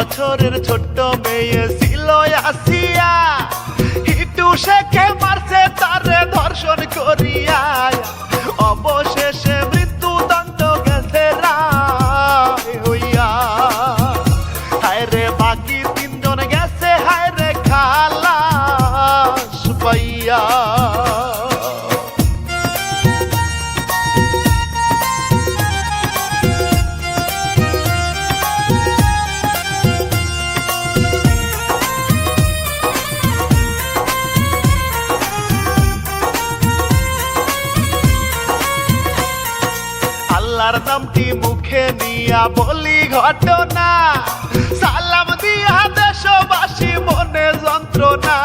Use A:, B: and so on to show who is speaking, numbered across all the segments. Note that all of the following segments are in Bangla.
A: বছরের ছোট্ট মেয়ে নামটি মুখে নিয়া বলি ঘটনা। সালাম দিয়া দেশবাসী, মনে যন্ত্রণা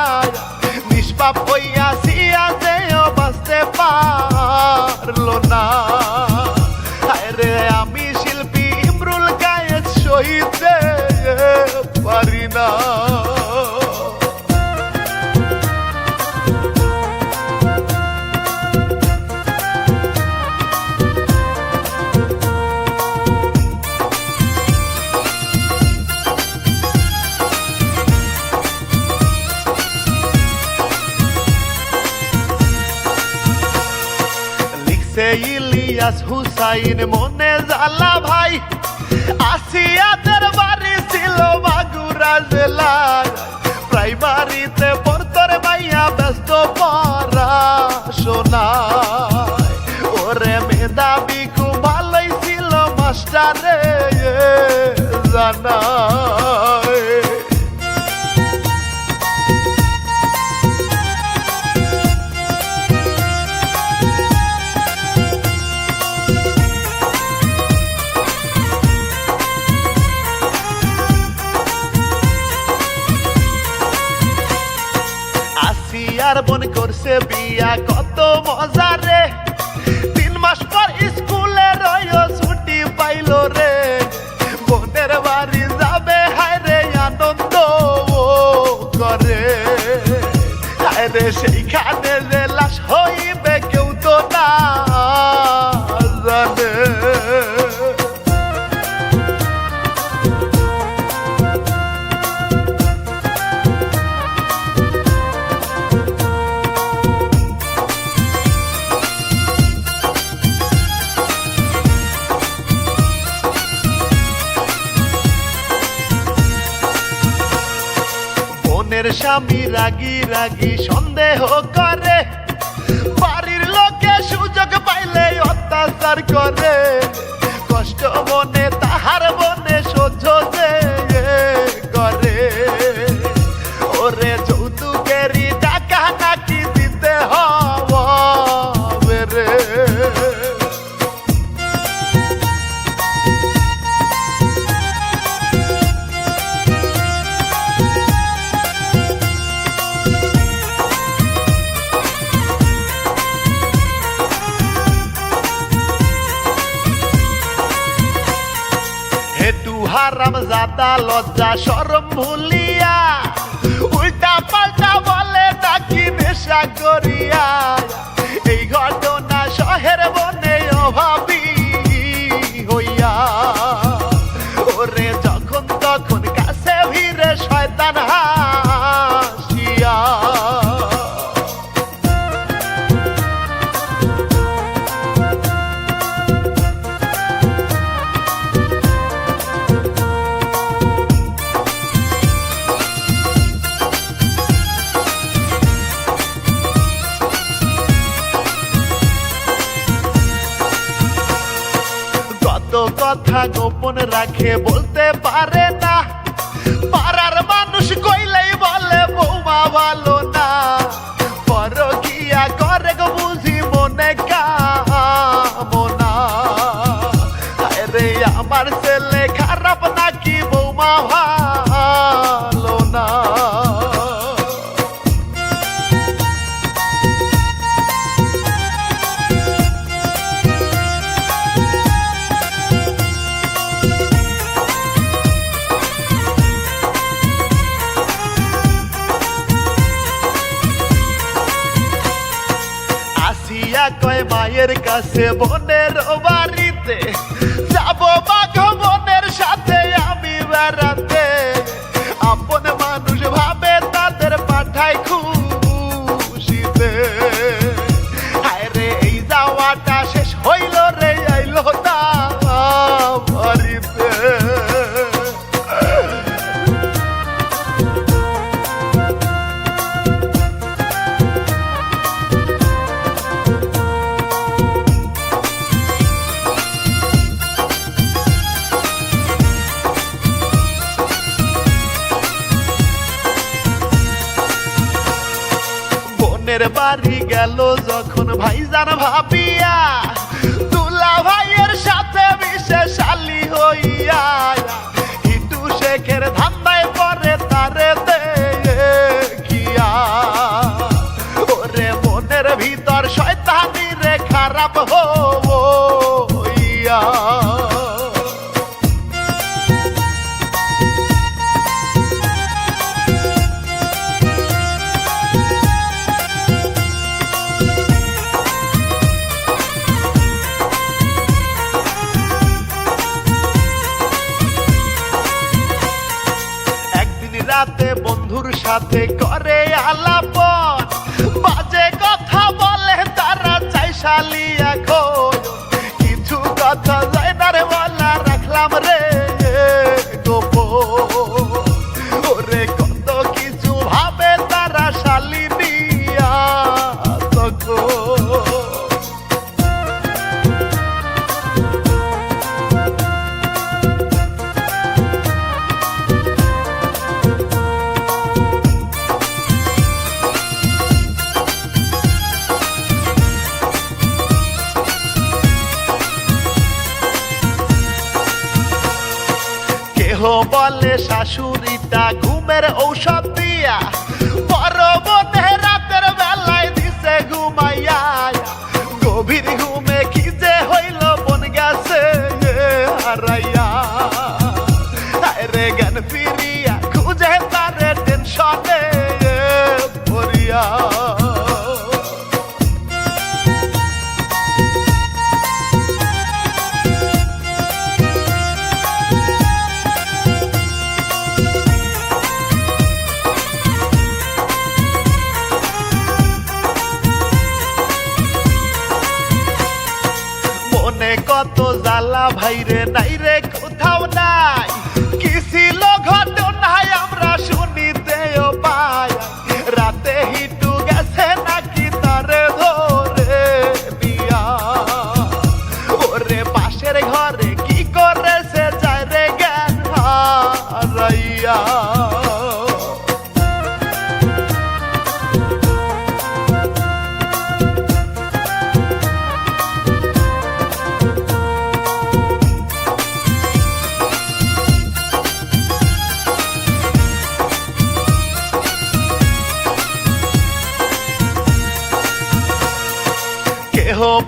A: নিষ্পাপ হইয়া সিয়া যেও বাঁচতে পারল না। হায় রে, আমি শিল্পী ইমরুল গায়ের শহীদ পারি না। লিখছে ইলিয়াস হুসাইন, মনে জালা ভাই। আসিয়াদের বাড়ি ছিল বাগুরা জেলায় প্রাইমারিতে পড়তর মাইয়া ব্যস্ত পড়াশোনায় ওরে মেধাবী খুব ভালোই ছিল মাস্টারে জানায়। হায় স্বামী রাগি রাগি সন্দেহ করে। বাড়ির লোকে সুযোগ পাইলে অত্যাচার করে। কষ্ট লজ্জা সরম ভুলিয়া উল্টা পাল্টা বলে নাকি নেশা করিয়া। এই ঘটনা শহের বনে অভাবী গোপন রাখে বলতে পারে না। পাড়ার মানুষ কইলেই বলে, বৌমা ভালো না। পর গিয়া করে গো বুঝি মনে কামনা। হায় রে আমার ছেলে খারাপ নাকি, বৌমা ভালো কয় মায়ের কাছে বোনের বাড়িতে? যাব বাঘ বোনের সাথে আমি বেড়াতে। আপন মানুষ ভাবে তাদের পাঠায় গেল যখন ভাইজান ভাবিয়া তুলা ভাইয়ের সাথে বিশেষ আলি হইয়া হিটু শেখের ধান্দায় পরে তারে দেখিয়া, ওরে মনের ভিতর শয়তানি রে খারাপ হইয়া রাতে বন্ধুর সাথে করে আলাপ বাজে কথা বলে, তারা চাই শালি এখন। কিছু কথা যায় না রে, বলা রাখলাম রে। ভাইরে নাই রে কোথাও নাই। কি ছিল ঘটনায় আমরা শুনিতেও পাই। রাতে হিটু গেছে নাকি তারে ধরে দিয়া ওরে পাশের ঘরে কি করেছে যায় রে জ্ঞান হারাইয়া?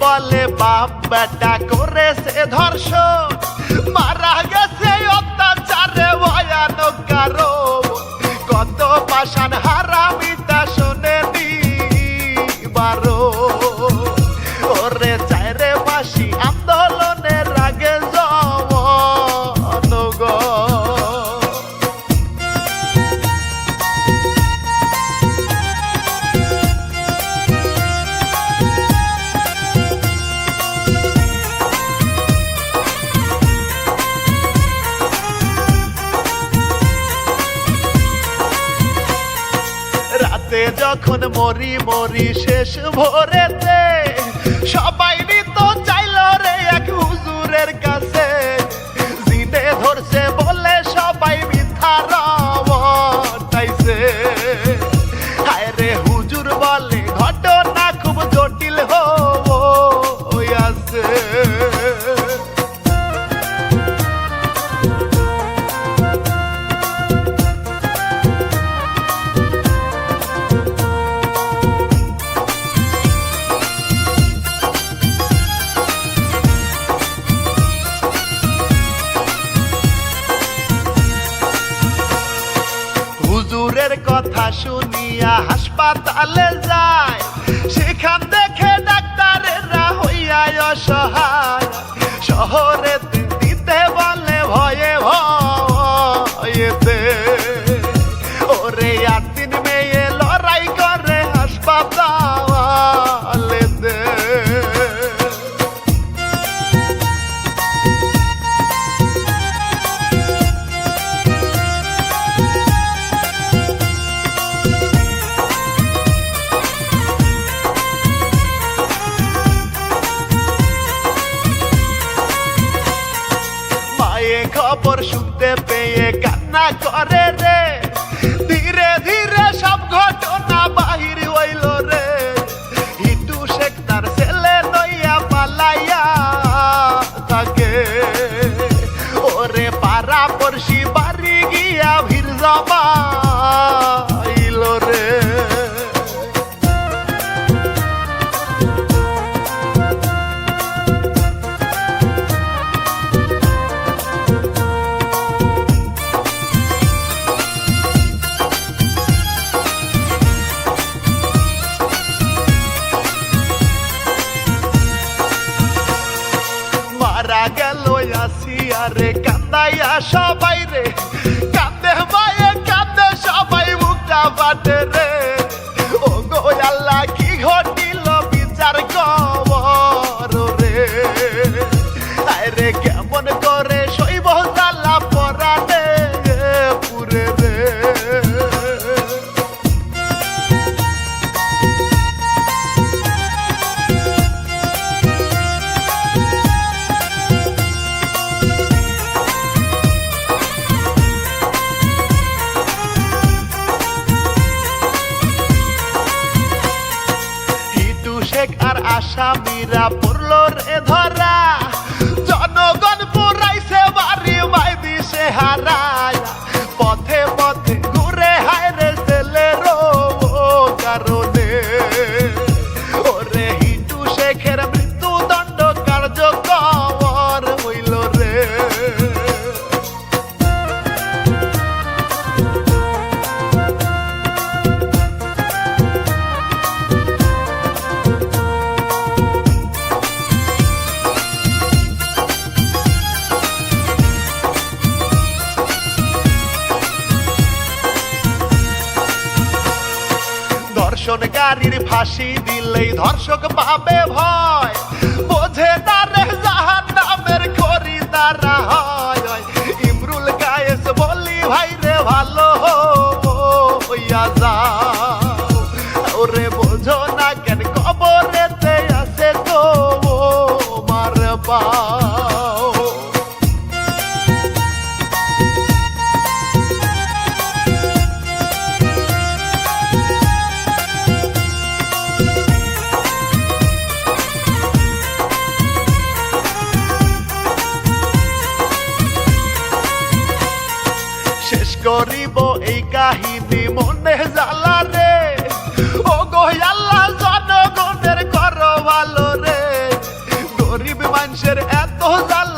A: বলে বাপ বেটা করেছে ধর্ষণ। মারা গেছে অত্যাচারে ভয়ানক কারও কত পাষাণ হারামিতা মরি মরি শেষ ভোরেতে কথা শুনিয়া হাসপাতালে যায়। সেখান দেখে ডাক্তারেরা হইয়া অসহায়। শহরে দিতে বলে ভয়ে ভয়। সবাই রে কাঁদে ভাই কাঁদে সবাই মুখটা বাটে। ফাঁসি দিলেই ধর্ষক ভাবে ভয়। বোঝে তারে জাহান নামের করি তারা হয়। ইমরুল কায়েস বলি ভাই রে ভালো হইয়া যা। করিব এই কাহিনী মনে জ্বালা রে। ও গোয়াল্লা জনগণের কর ভালো রে। গরিব মানুষের এত জ্বালা